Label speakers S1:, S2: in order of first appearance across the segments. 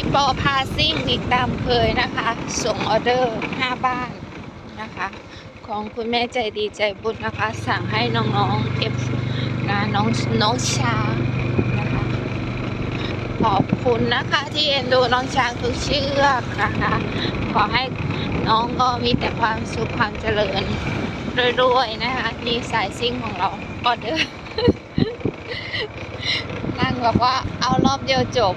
S1: พี่ปอพาซิ่งอีกตามเคยนะคะ ส่งออเดอร์5บ้านนะคะ ของคุณแม่ใจดีใจบุญนะคะ สั่งให้น้องๆเอฟนะน้องน้องช้างนะคะ ขอบคุณนะคะที่เอ็นดูน้องช้างทุกเชือกนะคะ ขอให้น้องก็มีแต่ความสุขความเจริญรวยๆนะคะนี่สายซิ่งของเราออเดอร์นั่งแบบว่าเอารอบเดียวจบ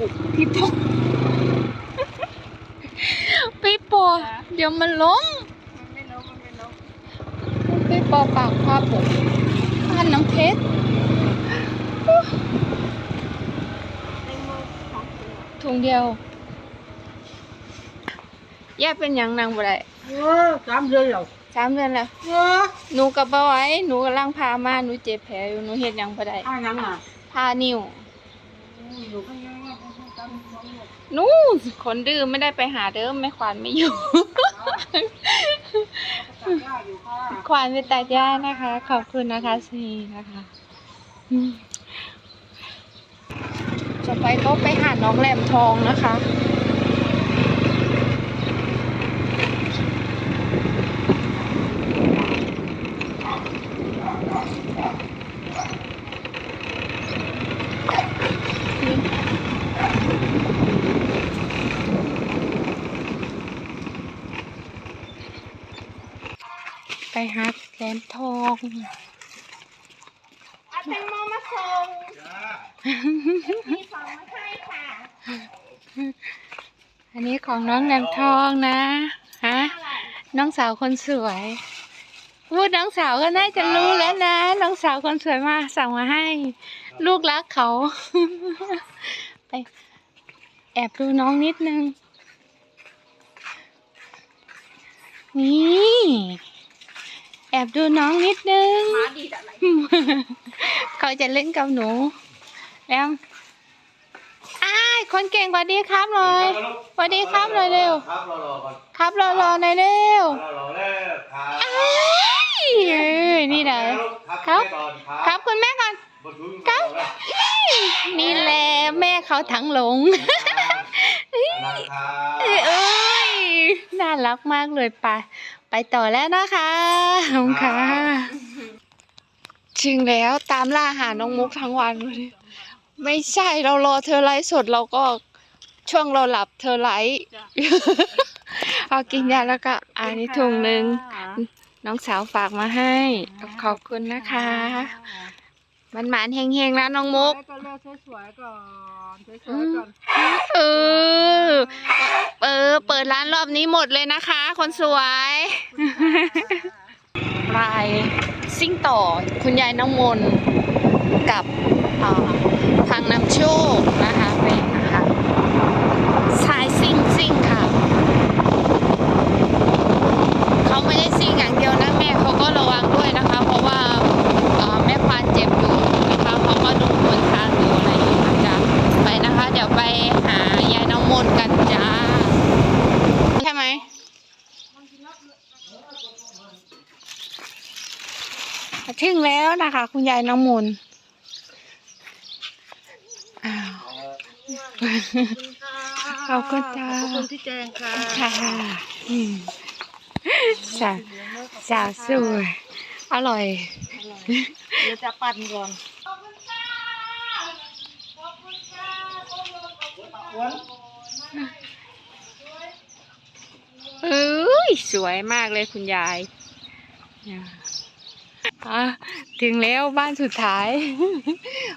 S1: พาบุกพี่ปอพี่ปอเดี๋ยวมันล้ม
S2: มันไม่ลบมันไม่ลบ
S1: พี่ปอปากพาบุกบ้านน้ำเพชร
S2: ในมือของคุณ
S1: ถุงเดียวย่าเป็นหยังนางบ่ได้
S2: เออสามเดือนแล้ว
S1: สามเดือนแล้ว
S2: เออ
S1: หนูกับบ่ไหว้หนูกำลังพามาหนูเจ็บแผลอยู่หนูเฮ็ดหยังบ่ได้
S2: อ้ายังอะ
S1: พานิ้ว
S2: นู้
S1: นคนดื้อไม่ได้ไปหาเด้อแม่ควานไม่อยู่
S2: ตัดหญ้าอยู่ค่ะ
S1: ควานไปตัดหญ้านะคะ ขอบคุณนะคะซีนะคะจะไปก็ไปหาน้องแหลมทองนะคะ หาแหลมทอง
S2: อาแตงโมมาส่งมีของมาให้ค่ะ
S1: อันนี้ของน้องแหลมทองนะฮะน้องสาวคนสวยพูดน้องสาวก็น่าจะรู้แล้วนะ น้องสาวคนสวยมาสั่งมาให้ ลูกรักเขา ไป แอบดูน้องนิดนึง นี่แอบดูน้องนิดนึง
S2: มาดีดอะไร
S1: เขาจะเล่นกับหนูแล้วอ้ายคนเก่งสวัสดีครับหน่อยสวัสดีครับหน่อยเร็ว
S3: ครับรอรอก่อน
S1: ครับรอรอหน่อยเร็ว
S3: รอรอแล้วครับ
S1: อ้ายเอ้ยนี่นะครับครับคุณแม่ก่อน
S3: ครับ
S1: นี่แหละแม่เขาทั้งหลงเอ้ยเอ้ย น่ารักมากเลยไปไปต่อแล้วนะคะขอบคุณค่ะจริงแล้วตามล่าหาน้องมุกทั้งวันเลยไม่ใช่เรารอเธอไลฟ์สดเราก็ช่วงเราหลับเธอไลฟ์เอากินยาแล้วก็อันนี้ถุงหนึ่งน้องสาวฝากมาให้ ขอบคุณนะคะ มันหมานๆเฮงๆนะน้องมุก
S2: ก็เลือกสวยๆก่อนสวยๆก่อน
S1: เออ เออ เปิดร้านรอบนี้หมดเลยนะคะ คนสวยรายซิ่งต่อคุณยายน้องมนกับอ่าทางนำโชคนะคะเป็นนะคะสายซิ่งซิ่งค่ะ เขาไม่ได้ซิ่งอย่างเดียวนะแม่เขาก็ระวังด้วยนะคะ เพราะว่าเอ่อแม่ควานเจ็บอยู่นะคะเขาก็ดูหนทางอยู่อะไรอย่างเงี้ยนะจ๊ะไปนะคะ เดี๋ยวไปหายายน้องมนต์กันจ้าใช่ไหมถึง แล้วนะคะ คุณยายน้องมนต์อ้าวขอบคุณจ้า
S2: ขอบคุณที่แจ้งค่ะ
S1: ค่ะอืมสาวสาวสวยอร่อย
S2: เดี๋ยวจะปั่นก่อน
S1: เอ้ยสวยมากเลยคุณยายอะ ถึงแล้วบ้านสุดท้าย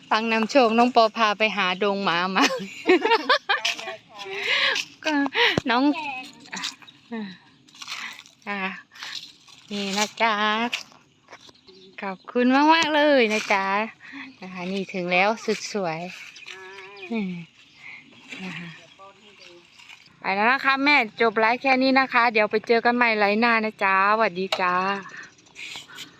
S1: ฟังนำโชคน้องปอพาไปหาดงหมามาก็น้องอ่านี่นะจ๊ะขอบคุณมากมากเลยนะจ๊ะนะคะนี่ถึงแล้วสุดสวยนะคะไปแล้วนะคะแม่จบไลฟ์แค่นี้นะคะ เดี๋ยวไปเจอกันใหม่ไลฟ์หน้านะจ๊ะสวัสดีจ้า